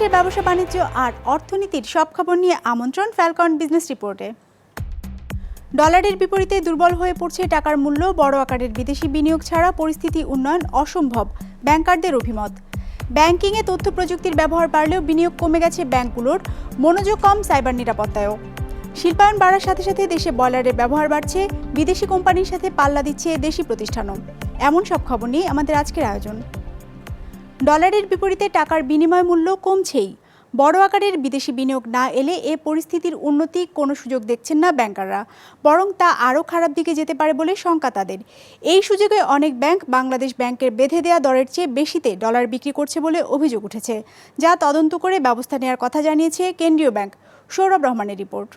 দেশ বিদেশের ব্যবসা বাণিজ্য আর অর্থনীতির সব খবর নিয়ে আমন্ত্রণ ফ্যালকন বিজনেস রিপোর্টে ডলারের বিপরীতে দুর্বল হয়ে পড়ছে টাকার মূল্য, বড় আকারের বিদেশি বিনিয়োগ ছাড়া পরিস্থিতি উন্নয়ন অসম্ভব, ব্যাংকারদের অভিমত। ব্যাংকিংয়ে তথ্য প্রযুক্তির ব্যবহার বাড়লেও বিনিয়োগ কমে গেছে ব্যাংকগুলোর, মনোযোগ কম সাইবার নিরাপত্তায়ও। শিল্পায়ন বাড়ার সাথে সাথে দেশে বয়লারের ব্যবহার বাড়ছে, বিদেশি কোম্পানির সাথে পাল্লা দিচ্ছে দেশি প্রতিষ্ঠানও। এমন সব খবর নিয়ে আমাদের আজকের আয়োজন। ডলারের বিপরীতে টাকার বিনিময় মূল্য কমছেই। বড় আকারের বিদেশি বিনিয়োগ না এলে এ পরিস্থিতির উন্নতি কোনো সুযোগ দেখছেন না ব্যাংকাররা, বরং তা আরও খারাপ দিকে যেতে পারে বলে শঙ্কা তাদের। এই সুযোগে অনেক ব্যাংক বাংলাদেশ ব্যাংকের বেঁধে দেওয়া দরের চেয়ে বেশিতে ডলার বিক্রি করছে বলে অভিযোগ উঠেছে, যা তদন্ত করে ব্যবস্থা নেওয়ার কথা জানিয়েছে কেন্দ্রীয় ব্যাংক। সৌরভ রহমানের রিপোর্ট।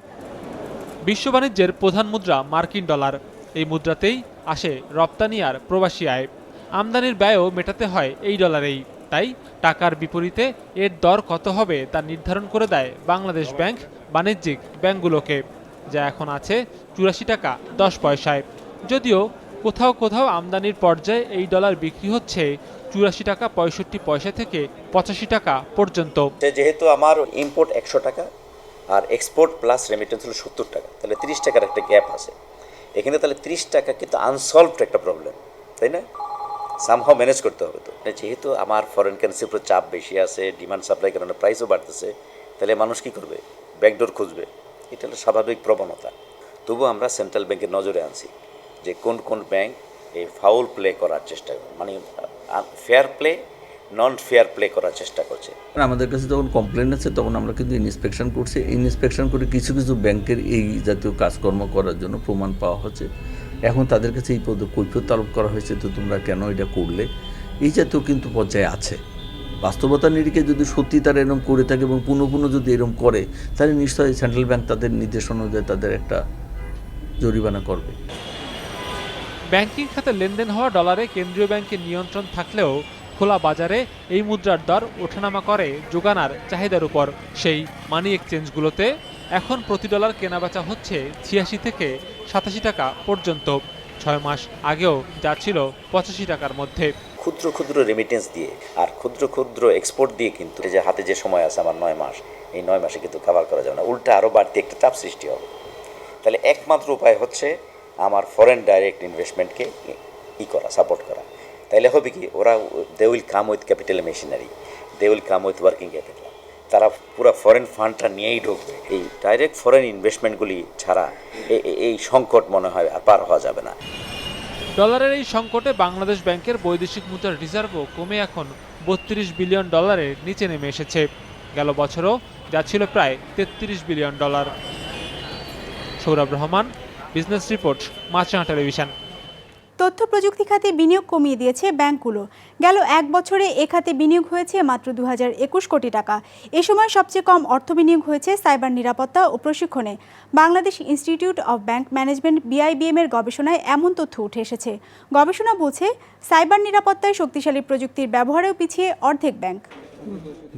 বিশ্ব বাণিজ্যের প্রধান মুদ্রা মার্কিন ডলার। এই মুদ্রাতেই আসে রপ্তানি আর প্রবাসী আয়। আমদানির ব্যয়ও মেটাতে হয় এই ডলারেই। তাই টাকার বিপরীতে এর দর কত হবে তা নির্ধারণ করে দেয় বাংলাদেশ ব্যাংক বাণিজ্যিক ব্যাংকগুলোকে, যা এখন আছে চুরাশি টাকা দশ পয়সায়। যদিও কোথাও কোথাও আমদানির পর্যায়ে এই ডলার বিক্রি হচ্ছে চুরাশি টাকা পঁয়ষট্টি পয়সা থেকে পঁচাশি টাকা পর্যন্ত। যেহেতু আমার ইম্পোর্ট একশো টাকা আর এক্সপোর্ট প্লাস রেমিটেন্স হলো সত্তর টাকা, তাহলে তিরিশ টাকার একটা গ্যাপ আছে। এখানে তাহলে তিরিশ টাকা কিন্তু আনসলভড একটা প্রবলেম তাই না? সামহাও ম্যানেজ করতে হবে তো। যেহেতু আমার ফরেন কারেন্সির উপর চাপ বেশি আছে ডিমান্ড সাপ্লাই কারণে প্রাইসও বাড়তেছে, তাহলে মানুষ কি করবে? ব্যাকডোর খুঁজবে। এটা হলো স্বাভাবিক প্রবণতা। তবু আমরা সেন্ট্রাল ব্যাংকের নজরে আনছি যে কোন কোন ব্যাংক এই ফাউল প্লে করার চেষ্টা মানে fair play non fair play করার চেষ্টা করছে। আমাদের কাছে যখন কমপ্লেন আছে, তখন আমরা কিন্তু ইন্সপেকশন করছি। ইন্সপেকশন করে কিছু কিছু ব্যাংকের এই জাতীয় কাজকর্ম করার জন্য প্রমাণ পাওয়া হচ্ছে। এখন তাদের কাছে এই পদ কৈফিয়ত আরোপ করা হয়েছে তো তোমরা কেন এটা করলে? এই জাতীয় কিন্তু পর্যায়ে আছে। বাস্তবতা নিরিখে যদি সত্যি তারা এরকম করে থাকে এবং পুনঃ পুনঃ যদি এরকম করে, তাহলে নিশ্চয়ই সেন্ট্রাল ব্যাংক তাদের নির্দেশ অনুযায়ী তাদের একটা জরিমানা করবে। ব্যাংকিং খাতে লেনদেন হওয়া ডলারে কেন্দ্রীয় ব্যাংকের নিয়ন্ত্রণ থাকলেও খোলা বাজারে এই মুদ্রার দর ওঠানামা করে যোগানার চাহিদার উপর। সেই মানি এক্সচেঞ্জগুলোতে এখন প্রতি ডলার কেনাবেচা হচ্ছে ছিয়াশি থেকে সাতাশি টাকা পর্যন্ত। ছয় মাস আগেও যা ছিল পঁচাশি টাকার মধ্যে। ক্ষুদ্র ক্ষুদ্র রেমিটেন্স দিয়ে আর ক্ষুদ্র ক্ষুদ্র এক্সপোর্ট দিয়ে কিন্তু যে হাতে যে সময় আছে আমার নয় মাস, এই নয় মাসে কিন্তু কাভার করা যাবে না। উল্টা আরও বাড়তি একটা চাপ সৃষ্টি হবে। তাহলে একমাত্র উপায় হচ্ছে আমার ফরেন ডাইরেক্ট ইনভেস্টমেন্টকে ই করা সাপোর্ট করা। তাইলে হবে কি, ওরা they will come with capital machinery they will come with working capital তারা পুরো ফরেন ফান্ডটা নিয়েই ঢুকবে। এই ডাইরেক্ট ফরেন ইনভেস্টমেন্টগুলি ছাড়া এই সংকট মনে হয় আর পার হওয়া যাবে না। ডলারের এই সংকটে বাংলাদেশ ব্যাংকের বৈদেশিক মুদ্রার রিজার্ভও কমে এখন বত্রিশ বিলিয়ন ডলারের নিচে নেমে এসেছে। গেল বছরও যা ছিল প্রায় তেত্রিশ billion dollar. Sourav Rahman business report Maasranga television তথ্য প্রযুক্তি খাতে বিনিয়োগ কমিয়ে দিয়েছে ব্যাংকগুলো। গেল এক বছরে এ খাতে বিনিয়োগ হয়েছে মাত্র দু কোটি টাকা। এ সময় সবচেয়ে কম অর্থ বিনিয়োগ হয়েছে সাইবার নিরাপত্তা ও প্রশিক্ষণে। Bangladesh institute of bank management BIBM এর গবেষণায় এমন তথ্য উঠে এসেছে। গবেষণা বলছে, সাইবার নিরাপত্তায় শক্তিশালী প্রযুক্তির ব্যবহারেও পিছিয়ে অর্ধেক ব্যাংক।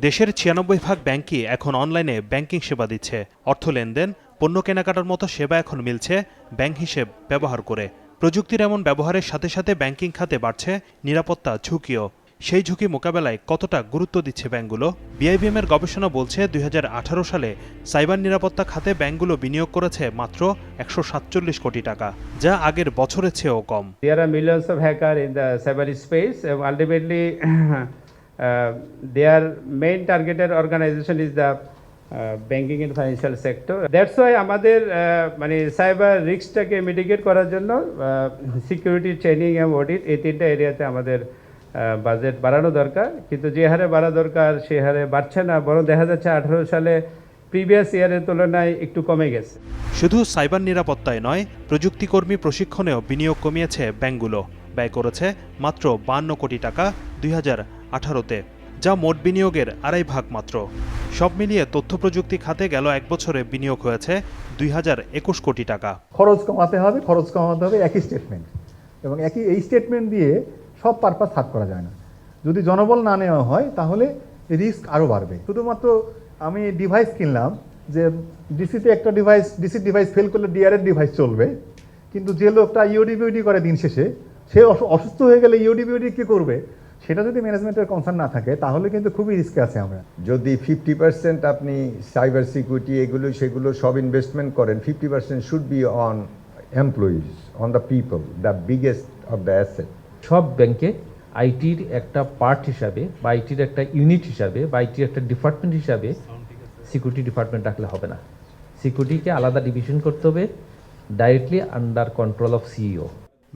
দেশের ছিয়ানব্বই ভাগ ব্যাংকই এখন অনলাইনে ব্যাংকিং সেবা দিচ্ছে। অর্থ লেনদেন, পণ্য কেনাকাটার মতো সেবা এখন মিলছে ব্যাংক হিসেব ব্যবহার করে। প্রযুক্তির এমন ব্যবহারের সাথে সাথে ব্যাংকিং খাতে বাড়ছে নিরাপত্তা ঝুঁকিও সেই ঝুঁকি মোকাবেলায় কতটা গুরুত্ব দিচ্ছে ব্যাংকগুলো বিআইবিএম এর গবেষণা বলছে দু হাজার আঠারো সালে সাইবার নিরাপত্তা খাতে ব্যাংকগুলো বিনিয়োগ করেছে মাত্র একশো সাতচল্লিশ কোটি টাকা যা আগের বছরের চেয়েও কম millions of hackers in the cyberspace. and Ultimately, uh, their main targeted organization is the uh, banking sector that's why আমাদের মানে সাইবার রিস্কটাকে মিটিগেট করার জন্য সিকিউরিটি ট্রেনিং এবং অডিট এই তিনটা এরিয়াতে আমাদের বাজেট বাড়ানো দরকার। কিন্তু যে হারে বাড়া দরকার সে হারে বাড়ছে না বরং দেখা যাচ্ছে আঠারো সালে প্রিভিয়াস ইয়ারের তুলনায় একটু কমে গেছে। শুধু সাইবার নিরাপত্তায় নয় প্রযুক্তিকর্মী প্রশিক্ষণেও বিনিয়োগ কমিয়েছে ব্যাংকগুলো। ব্যয় করেছে মাত্র বান্ন কোটি টাকা দুই হাজার আঠারোতে। যা মোট বিনিয়োগের আড়াই ভাগ মাত্র। সব মিলিয়ে তথ্য প্রযুক্তি খাতে গেল এক বছরে বিনিয়োগ হয়েছে দুই হাজার একুশ কোটি টাকা। খরচ কমাতে হবে, খরচ কমাতে হবে একই স্টেটমেন্ট এবং একই এই স্টেটমেন্ট দিয়ে সব পারপাস সার্ভ করা যায় না। যদি জনবল না নেওয়া হয়, তাহলে রিস্ক আরও বাড়বে। শুধুমাত্র আমি ডিভাইস কিনলাম যে ডিসিতে একটা ডিভাইস ডিসি ডিভাইস ফেল করলে ডিআরএর ডিভাইস চলবে। কিন্তু যে লোকটা ইউডিবিউডি করে দিন শেষে, সে অসুস্থ হয়ে গেলে ইউডিবিউডি কী করবে? সেটা যদি ম্যানেজমেন্টের কনসার্ন না থাকে তাহলে কিন্তু খুবই রিস্কে আছে আমরা। যদি ফিফটি পার্সেন্ট আপনি সাইবার সিকিউরিটি এগুলো সেগুলো সব ইনভেস্টমেন্ট করেন fifty percent should be on employees on the people the biggest of the asset সব ব্যাংকে আইটির একটা পার্ট হিসাবে বা আইটির একটা ইউনিট হিসাবে বা আইটির একটা ডিপার্টমেন্ট হিসাবে সিকিউরিটি ডিপার্টমেন্ট রাখলে হবে না। সিকিউরিটিকে আলাদা ডিভিশন করতে হবে directly under control of CEO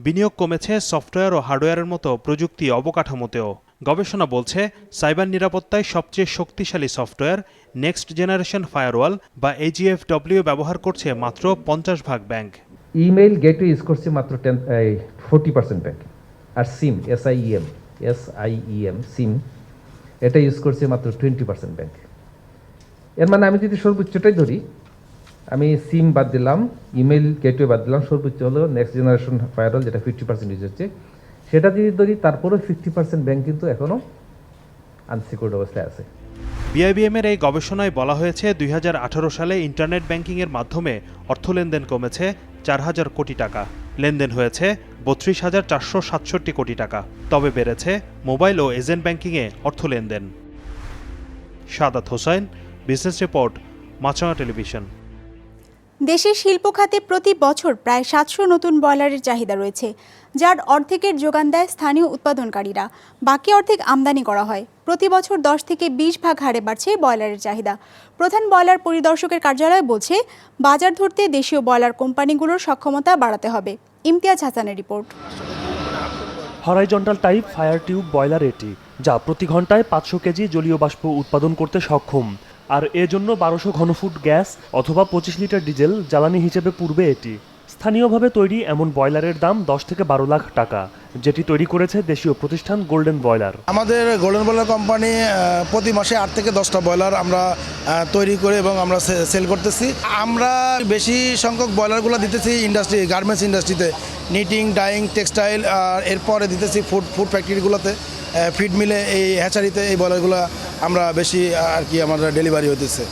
বিনিয়োগ কমেছে সফটওয়্যার ও হার্ডওয়্যারের মতো প্রযুক্তি অবকাঠামোতেও। গবেষণা বলছে, সাইবার নিরাপত্তায় সবচেয়ে শক্তিশালী সফটওয়্যার নেক্সট জেনারেশন ফায়ারওয়াল বা এজিএফডব্লিউ ব্যবহার করছে মাত্র পঞ্চাশ ভাগ ব্যাংক। ইমেইল গেটওয়ে ইউজ করছে মাত্র টেন ফোরটি পার্সেন্ট ব্যাংক আর সিম এসআইএম এসআইইএম সিম, এটা ইউজ করছে মাত্র টোয়েন্টি পার্সেন্ট ব্যাংক। এর মানে আমি যদি সর্বোচ্চটাই ধরি আমি সিম বাদ দিলাম ইমেইল গেটওয়ে বাদ দিলাম, সর্বোচ্চ হলো নেক্সট জেনারেশন ফায়ারওয়াল যেটা ফিফটি পার্সেন্ট ইউজ হচ্ছে। সেটা যদি ধরি, তারপরেও ফিফটি পার্সেন্ট ব্যাংক কিন্তু এখনও আনসিকিউর্ড অবস্থায় আছে। বিআইবিএমের এই গবেষণায় বলা হয়েছে, দুই হাজার আঠারো সালে ইন্টারনেট ব্যাংকিংয়ের মাধ্যমে অর্থ লেনদেন কমেছে চার হাজার কোটি টাকা। লেনদেন হয়েছে বত্রিশ হাজার চারশো সাতষট্টি কোটি টাকা। তবে বেড়েছে মোবাইল ও এজেন্ট ব্যাংকিংয়ে অর্থ লেনদেন। Sadat Hossain business report, Maasranga television. দেশের শিল্প খাতে প্রতি বছর প্রায় সাতশো নতুন বয়লারের চাহিদা রয়েছে, যার অর্ধেকের যোগান দেয় স্থানীয় উৎপাদনকারীরা। বাকি অর্ধেক আমদানি করা হয়। প্রতি বছর দশ থেকে বিশ ভাগ হারে বাড়ছে বয়লারের চাহিদা। প্রধান বয়লার পরিদর্শকের কার্যালয় বলছে, বাজার ধরতে দেশীয় বয়লার কোম্পানিগুলোর সক্ষমতা বাড়াতে হবে। ইমতিয়াজ হাসানের report. Horizontal type fire tube boiler এটি, যা প্রতি ঘন্টায় পাঁচশো কেজি জলীয় বাষ্প উৎপাদন করতে সক্ষম। আর এজন্য বারোশো ঘনফুট গ্যাস অথবা পঁচিশ লিটার ডিজেল জ্বালানি হিসেবে পূর্বে এটি। স্থানীয়ভাবে তৈরি এমন বয়লারের দাম দশ থেকে বারো লাখ টাকা, যেটি তৈরি করেছে দেশীয় প্রতিষ্ঠান গোল্ডেন বয়লার আমাদের গোল্ডেন বয়লার কোম্পানি প্রতি মাসে আট থেকে দশটা বয়লার আমরা তৈরি করে এবং আমরা সেল করতেছি। আমরা বেশি সংখ্যক বয়লারগুলো দিতেছি ইন্ডাস্ট্রি গার্মেন্টস ইন্ডাস্ট্রিতে নিটিং ডাইং টেক্সটাইল আর এরপরে দিতেছি ফুড ফুড ফ্যাক্টরিগুলোতে ফিড মিলে এই হ্যাচারিতে এই বয়লারগুলো আমরা বেশি আর কি আমাদের ডেলিভারি হতেছে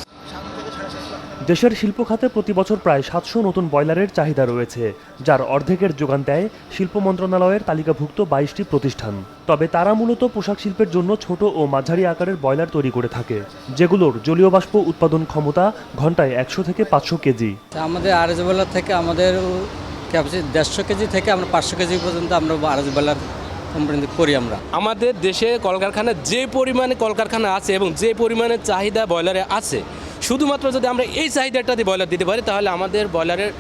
দেশের শিল্প খাতে প্রতি বছর প্রায় সাতশো নতুন বয়লারের চাহিদা রয়েছে যার অর্ধেকের যোগান দেয় শিল্প মন্ত্রণালয়ের তালিকাভুক্ত বাইশটি প্রতিষ্ঠান। তবে তারা মূলত পোশাক শিল্পের জন্য ছোট ও মাঝারি আকারের বয়লার তৈরি করে থাকে যেগুলোর জলীয় বাষ্প উৎপাদন ক্ষমতা ঘন্টায় একশো থেকে পাঁচশো কেজি। আমাদের আরজবেলার থেকে আমাদের ক্যাপাসিটি দেড়শো কেজি থেকে আমরা পাঁচশো কেজি পর্যন্ত আমরা আরজবেলার কোম্পানিতে করি আমরা। আমাদের দেশে কলকারখানা যে পরিমাণে কলকারখানা আছে এবং যে পরিমাণে চাহিদা বয়লারে আছে শুধুমাত্র যদি আমরা এই চাহিদাটা দিয়ে বয়লার দিতে পারি, তাহলে আমাদের ব্রয়লারের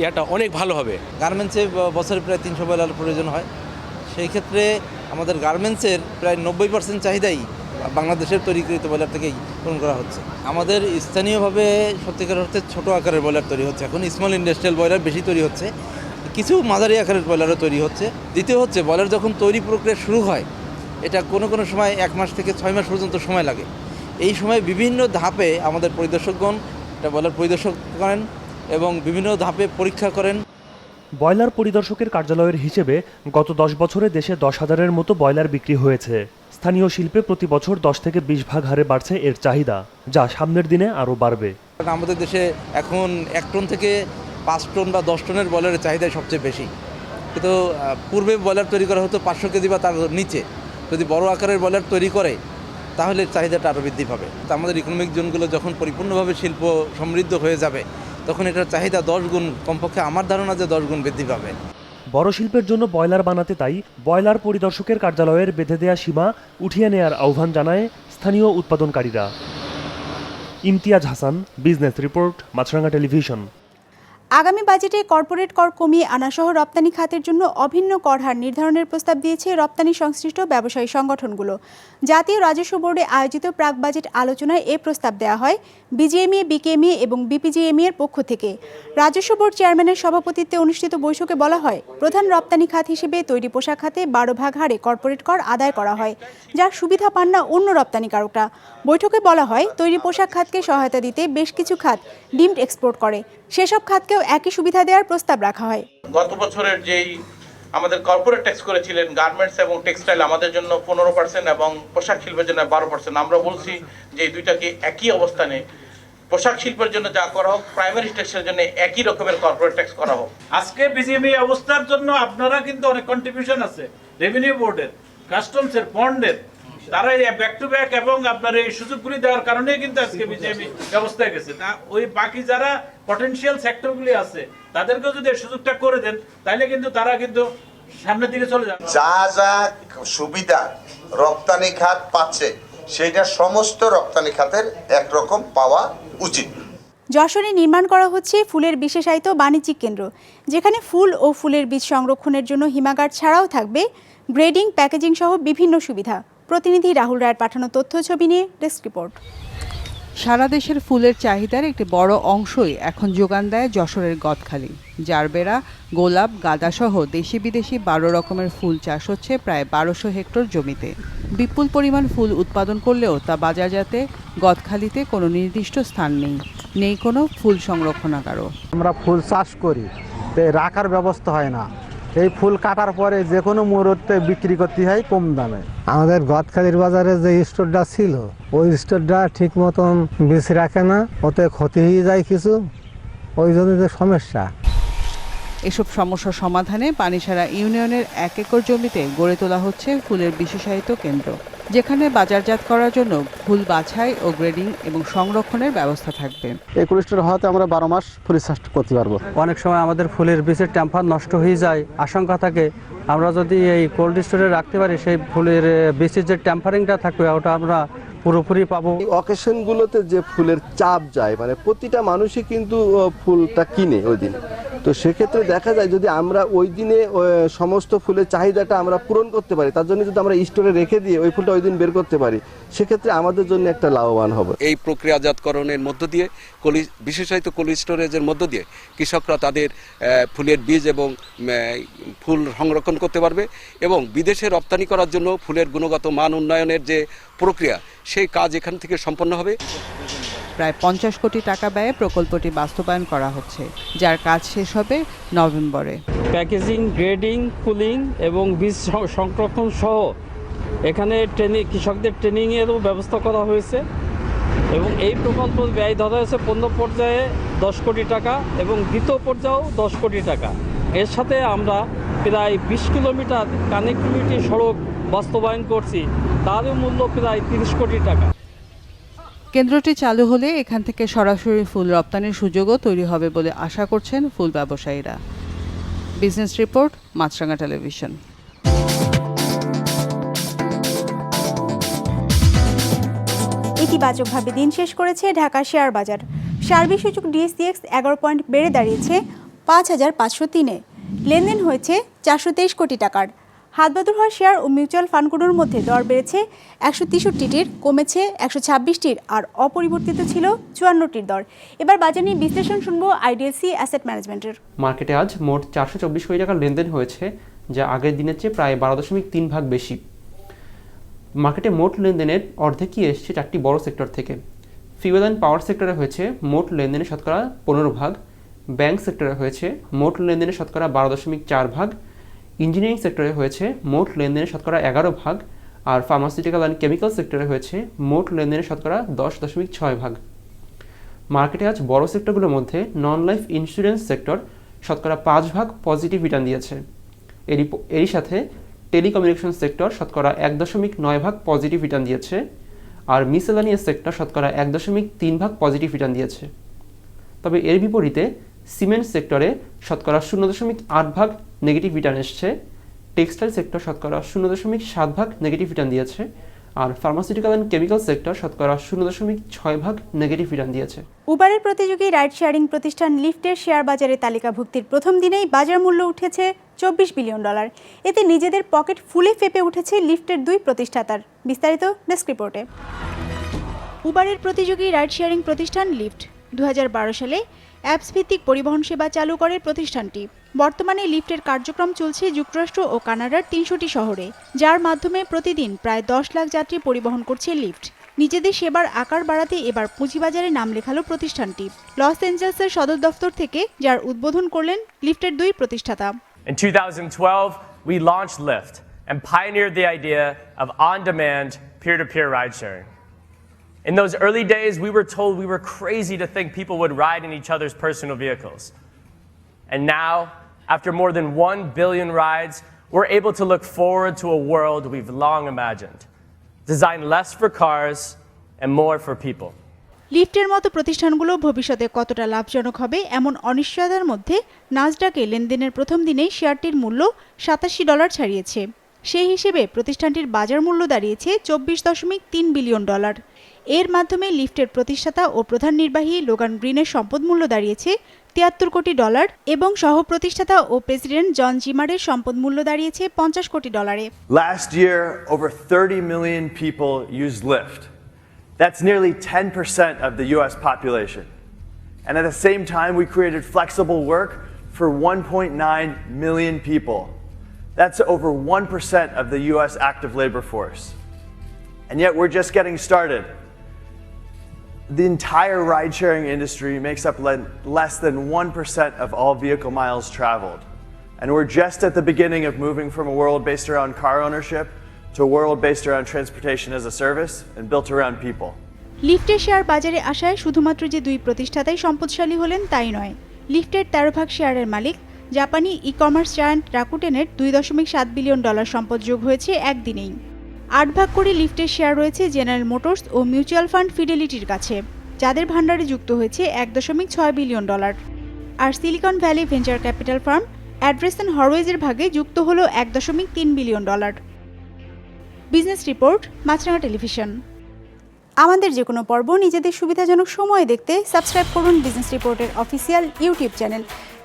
ইয়েটা অনেক ভালো হবে। গার্মেন্টসে বছরে প্রায় তিনশো ব্রয়লার প্রয়োজন হয়। সেই ক্ষেত্রে আমাদের গার্মেন্টসের প্রায় নব্বই পার্সেন্ট চাহিদাই বাংলাদেশের তৈরিকৃত বয়লার থেকেই পূরণ করা হচ্ছে। আমাদের স্থানীয়ভাবে সত্যিকার অর্থে ছোটো আকারের বয়লার তৈরি হচ্ছে। এখন স্মল ইন্ডাস্ট্রিয়াল বয়লার বেশি তৈরি হচ্ছে। কিছু মাঝারি আকারের বয়লারও তৈরি হচ্ছে। দ্বিতীয় হচ্ছে বয়লার যখন তৈরি প্রক্রিয়া শুরু হয়, এটা কোনো কোনো সময় এক মাস থেকে ছয় মাস পর্যন্ত সময় লাগে। এই সময় বিভিন্ন ধাপে আমাদের পরিদর্শকগণ এটা বয়লার পরিদর্শক করেন এবং বিভিন্ন ধাপে পরীক্ষা করেন। ব্রয়লার পরিদর্শকের কার্যালয়ের হিসেবে গত দশ বছরে দেশে দশ হাজারের মতো ব্রয়লার বিক্রি হয়েছে। স্থানীয় শিল্পে প্রতি বছর দশ থেকে বিশ ভাগ হারে বাড়ছে এর চাহিদা যা সামনের দিনে আরও বাড়বে। কারণ আমাদের দেশে এখন এক টন থেকে পাঁচ টন বা দশ টনের ব্রয়লারের চাহিদা সবচেয়ে বেশি। কিন্তু পূর্বে ব্রয়লার তৈরি করা হতো পাঁচশো কেজি বা তার নিচে। যদি বড় আকারের ব্রয়লার তৈরি করে তাহলে চাহিদাটা আরও বৃদ্ধি পাবে। তা আমাদের ইকোনমিক জোনগুলো যখন পরিপূর্ণভাবে শিল্প সমৃদ্ধ হয়ে যাবে, তখন এটার চাহিদা দশ গুণ কমপক্ষে আমার ধারণা যে দশ গুণ বৃদ্ধি পাবে। বড় শিল্পের জন্য বয়লার বানাতে তাই বয়লার পরিদর্শকের কার্যালয়ের বেঁধে দেয়া সীমা উঠিয়ে নেয়ার আহ্বান জানায় স্থানীয় উৎপাদনকারীরা। Imtiaz Hasan, business report, Maasranga television. আগামী বাজেটে কর্পোরেট কর কমিয়ে আনাসহ রপ্তানি খাতের জন্য অভিন্ন কর হার নির্ধারণের প্রস্তাব দিয়েছে রপ্তানি সংশ্লিষ্ট ব্যবসায়ী সংগঠনগুলো। জাতীয় রাজস্ব বোর্ডে আয়োজিত প্রাক বাজেট আলোচনায় এ প্রস্তাব দেওয়া হয় বিজিএমইএ বিকেএমএ এবং বিপিজিএমইএ এর পক্ষ থেকে। রাজস্ব বোর্ড চেয়ারম্যানের সভাপতিত্বে অনুষ্ঠিত বৈঠকে বলা হয়, প্রধান রপ্তানি খাত হিসেবে তৈরি পোশাক খাতে বারো ভাগ হারে কর্পোরেট কর আদায় করা হয়, যার সুবিধা পান না অন্য রপ্তানিকারকরা। বৈঠকে বলা হয়, তৈরি পোশাক খাতকে সহায়তা দিতে বেশ কিছু খাত ডিমড এক্সপোর্ট করে। সেসব খাতকেও একই সুবিধা দেওয়ার প্রস্তাব রাখা হয়। গত বছরের যেই আমাদের কর্পোরেট ট্যাক্স করেছিলেন গার্মেন্টস এবং টেক্সটাইল আমাদের জন্য পনেরো পার্সেন্ট এবং পোশাক শিল্পের জন্য বারো পার্সেন্ট আমরা বলছি যে এই দুইটাকে একই অবস্থানে পোশাক শিল্পের জন্য যা করা হোক প্রাইমারি ট্যাক্সের জন্য একই রকমের কর্পোরেট ট্যাক্স করা হোক। আজকে বিজিএমই অবস্থার জন্য আপনারা কিন্তু অনেক কন্ট্রিবিউশন আছে। রেভিনিউ বোর্ডের কাস্টমসের পণ্যের তারা ব্যাক টু ব্যাক এবং আপনার এই সুযোগগুলি দেওয়ার কারণে কিন্তু আজকে বিজেপি ব্যবস্থায় গেছে। তা ওই বাকি যারা পটেনশিয়াল সেক্টরগুলি আছে তাদেরকেও যদি সুযোগটা করে দেন তাহলে কিন্তু তারা কিন্তু সামনের দিকে চলে যাবে। যা যা সুবিধা রপ্তানি খাত পাচ্ছে সেটা সমস্ত রপ্তানি খাতের একরকম পাওয়া উচিত। যশোরে নির্মাণ করা হচ্ছে ফুলের বিশেষায়িত বাণিজ্যিক কেন্দ্র যেখানে ফুল ও ফুলের বীজ সংরক্ষণের জন্য হিমাগার ছাড়াও থাকবে গ্রেডিং প্যাকেজিং সহ বিভিন্ন সুবিধা। প্রতিনিধি রাহুল রায়ের পাঠানো তথ্য ছবি নিয়ে ডেস্ক রিপোর্ট। সারা দেশের ফুলের চাহিদার একটি বড় অংশই এখন যোগান দেয় যশোরের গদখালি। জারবেরা গোলাপ গাঁদাসহ দেশি বিদেশি বারো রকমের ফুল চাষ হচ্ছে প্রায় বারোশো হেক্টর জমিতে। বিপুল পরিমাণ ফুল উৎপাদন করলেও তা বাজারজাতে গদখালিতে কোনো নির্দিষ্ট স্থান নেই। নেই কোনো ফুল সংরক্ষণাগারও। আমরা ফুল চাষ করি রাখার ব্যবস্থা হয় না। এই ফুল কাটার পরে যে কোনো মুহূর্তে বিক্রি করতে হয় কম দামে। আমাদের গদখালির বাজারে যে স্টোরটা ছিল ওই স্টোরটা ঠিক মতন বীজ রাখে না ওতে ক্ষতি হয়ে যায় কিছু ওই জন্য যে সমস্যা। এসব সমস্যা সমাধানে পানিসারা ইউনিয়নের এক একর জমিতে গড়ে তোলা হচ্ছে ফুলের বিশেষায়িত কেন্দ্র। যেখানে বাজারজাত করার জন্য ফুল বাছাই ও গ্রেডিং এবং সংরক্ষণের ব্যবস্থা থাকবে। এই কোল্ড স্টোর হওয়াতে আমরা বারো মাস ফুল চাষ করতে পারব। অনেক সময় আমাদের ফুলের বীজের টেম্পার নষ্ট হয়ে যায় আশঙ্কা থাকে। আমরা যদি এই কোল্ড স্টোরে রাখতে পারি সেই ফুলের বীজের যে টেম্পারিংটা থাকবে ওটা আমরা পুরোপুরি পাবো। এই অকেশনগুলোতে যে ফুলের চাপ যায় মানে প্রতিটা মানুষই কিন্তু ফুলটা কিনে ওই দিন। তো সেক্ষেত্রে দেখা যায় যদি আমরা ওই দিনে সমস্ত ফুলের চাহিদাটা আমরা পূরণ করতে পারি, তার জন্য যদি আমরা স্টোরে রেখে দিয়ে ওই ফুলটা ওই দিন বের করতে পারি, সেক্ষেত্রে আমাদের জন্য একটা লাভবান হবে। এই প্রক্রিয়াজাতকরণের মধ্য দিয়ে, কলি, বিশেষায়িত কোল্ড স্টোরেজের মধ্য দিয়ে কৃষকরা তাদের ফুলের বীজ এবং ফুল সংরক্ষণ করতে পারবে এবং বিদেশে রপ্তানি করার জন্য ফুলের গুণগত মান উন্নয়নের যে প্রক্রিয়া, সেই কাজ এখান থেকে সম্পন্ন হবে। প্রায় পঞ্চাশ কোটি টাকা ব্যয়ে প্রকল্পটি বাস্তবায়ন করা হচ্ছে, যার কাজ শেষ হবে নভেম্বরে। প্যাকেজিং, গ্রেডিং কুলিং এবং বীজ সংরক্ষণ সহ এখানে ট্রেনিং কৃষকদের ট্রেনিংয়েরও ব্যবস্থা করা হয়েছে এবং এই প্রকল্প ব্যয় ধরা হয়েছে পণ্য পর্যায়ে দশ কোটি টাকা এবং দ্বিতীয় পর্যায়েও দশ কোটি টাকা। এর সাথে আমরা প্রায় বিশ কিলোমিটার কানেক্টিভিটি সড়ক বাস্তবায়ন করছি, তারও মূল্য প্রায় তিরিশ কোটি টাকা। কেন্দ্রটি চালু হলে এখান থেকে সরাসরি ফুল রপ্তানির সুযোগও তৈরি হবে বলে আশা করছেন ফুল ব্যবসায়ীরা। বিজনেস রিপোর্ট মাছরাঙ্গা টেলিভিশন ইতিবাচকভাবে দিন শেষ করেছে ঢাকা শেয়ার বাজার। সার্বিক সূচক ডিএসসিএক্স এগারো পয়েন্ট বেড়ে দাঁড়িয়েছে পাঁচ হাজার পাঁচশো তিনে। লেনদেন হয়েছে চারশো তেইশ কোটি টাকার। হাতবাদুর হওয়া শেয়ার ও মিউচুয়াল ফান্ডগুলোর মধ্যে দর বেড়েছে একশো তেষট্টিটির, কমেছে একশো ছাব্বিশটির আর অপরিবর্তিত ছিল চুয়ান্নটির দর। এবার বাজার নিয়ে বিশ্লেষণ শুনব আইডিএলসি অ্যাসেট ম্যানেজমেন্টের। মার্কেটে আজ মোট চারশো চব্বিশ কোটি টাকার লেনদেন হয়েছে, যা আগের দিনের চেয়ে প্রায় বারো দশমিক তিন ভাগ বেশি। মার্কেটে মোট লেনদেনের অর্ধেকই এসছে চারটি বড় সেক্টর থেকে। ফিউয়েল অ্যান্ড পাওয়ার সেক্টরে হয়েছে মোট লেনদেনের শতকরা পনেরো ভাগ। ব্যাংক সেক্টরে হয়েছে মোট লেনদেনের শতকরা বারো দশমিক চার ভাগ। ইঞ্জিনিয়ারিং সেক্টরে হয়েছে মোট লেনদেনের শতকরা এগারো ভাগ, আর ফার্মাসিউটিক্যাল অ্যান্ড কেমিক্যাল সেক্টরে হয়েছে মোট লেনদেনের শতকরা দশ দশমিক ছয় ভাগ। মার্কেটে আজ বড় সেক্টরগুলোর মধ্যে নন লাইফ ইন্স্যুরেন্স সেক্টর শতকরা পাঁচ ভাগ পজিটিভ রিটার্ন দিয়েছে। এরই এরই সাথে টেলিকমিউনিকেশন সেক্টর শতকরা এক দশমিক নয় ভাগ পজিটিভ রিটার্ন দিয়েছে, আর মিসেলানিয়াস সেক্টর শতকরা এক দশমিক তিন ভাগ পজিটিভ রিটার্ন দিয়েছে। তবে এর বিপরীতে সিমেন্ট সেক্টরে শতকরা শূন্য দশমিক আট ভাগ নেগেটিভ রিটার্ন এসছে। টেক্সটাইল সেক্টর শতকরা শূন্য দশমিক সাত ভাগ নেগেটিভ রিটার্ন দিয়েছে। আর ফার্মাসিউটিক্যাল অ্যান্ড কেমিক্যাল সেক্টর শতকরা শূন্য দশমিক ছয় ভাগ নেগেটিভ রিটার্ন দিয়েছে। উবারের প্রতিযোগী রাইড শেয়ারিং প্রতিষ্ঠান লিফটের শেয়ার বাজারে তালিকাভুক্তির প্রথম দিনেই বাজার মূল্য উঠেছে চব্বিশ বিলিয়ন ডলার। এতে নিজেদের পকেট ফুলে ফেপে উঠেছে লিফটের দুই প্রতিষ্ঠাতার। বিস্তারিত ডেস্ক রিপোর্টে। উবারের প্রতিযোগী রাইড শেয়ারিং প্রতিষ্ঠান লিফট দুহাজার বারো সালে অ্যাপস ভিত্তিক পরিবহন সেবা চালু করে প্রতিষ্ঠানটি। বর্তমানে লিফটের কার্যক্রম চলছে যুক্তরাষ্ট্র ও কানাডার তিনশোটি শহরে যার মাধ্যমে প্রতিদিন প্রায় দশ লাখ যাত্রী পরিবহন করছে লিফট। নিজেদের সেবার আকার বাড়াতে এবার পুঁজিবাজারে নাম লেখালো প্রতিষ্ঠানটি। লস অ্যাঞ্জেলসের সদর দফতর থেকে যার উদ্বোধন করলেন লিফটের দুই প্রতিষ্ঠাতা। In 2012, we launched Lyft and pioneered the idea of on demand peer to peer ride sharing. In those early days, we were told we were crazy to think people would ride in each other's personal vehicles. And now, after more than 1 billion rides, we're able to look forward to a world we've long imagined, designed less for cars and more for people. লিফটের মতো প্রতিষ্ঠানগুলো ভবিষ্যতে কতটা লাভজনক হবে এমন অনিশ্চয়তার মধ্যে নাজডাকে লেনদেনের প্রথম দিনেই শেয়ারটির মূল্য সাতাশি ডলার ছাড়িয়েছে সেই হিসেবে প্রতিষ্ঠানটির বাজার মূল্য দাঁড়িয়েছে চব্বিশ দশমিক তিন বিলিয়ন ডলার এর মাধ্যমে লিফটের প্রতিষ্ঠাতা ও প্রধান নির্বাহী লোগান গ্রিনের সম্পদ মূল্য দাঁড়িয়েছে তিয়াত্তর কোটি ডলার এবং সহ প্রতিষ্ঠাতা ও প্রেসিডেন্ট জন জিমারের সম্পদ মূল্য দাঁড়িয়েছে পঞ্চাশ কোটি ডলারে Last year, over 30 million people used Lyft. That's nearly 10% of the US population. And at the same time, we created flexible work for 1.9 million people. That's over 1% of the US active labor force. And yet, we're just getting started. The entire ride sharing industry makes up le- less than 1% of all vehicle miles traveled. And we're just at the beginning of moving from a world based around car ownership to a world based around transportation as a service and built around people. লিফটের share বাজারে আসায় শুধুমাত্র যে দুই প্রতিষ্ঠাতাই সম্পদশালী হলেন তাই নয় লিফটের তেরো ভাগ শেয়ারের মালিক জাপানি ই কমার্স জায়ান্ট রাকুটেনের দুই দশমিক সাত বিলিয়ন ডলার সম্পদ যোগ হয়েছে একদিনেই আট ভাগ করে লিফটের শেয়ার রয়েছে জেনারেল মোটরস ও মিউচুয়াল ফান্ড ফিডেলিটির কাছে, যাদের ভাণ্ডারে যুক্ত হয়েছে এক দশমিক ছয় বিলিয়ন ডলার। আর Silicon Valley venture capital firm Andreessen হরওয়েজের ভাগে যুক্ত হল এক দশমিক তিন billion dollar. Business report, Maasranga television. আমাদের যে কোনো পর্ব, নিজেদের সুবিধাজনক সময় দেখতে সাবস্ক্রাইব করুন বিজনেস রিপোর্টের অফিসিয়াল ইউটিউব চ্যানেল।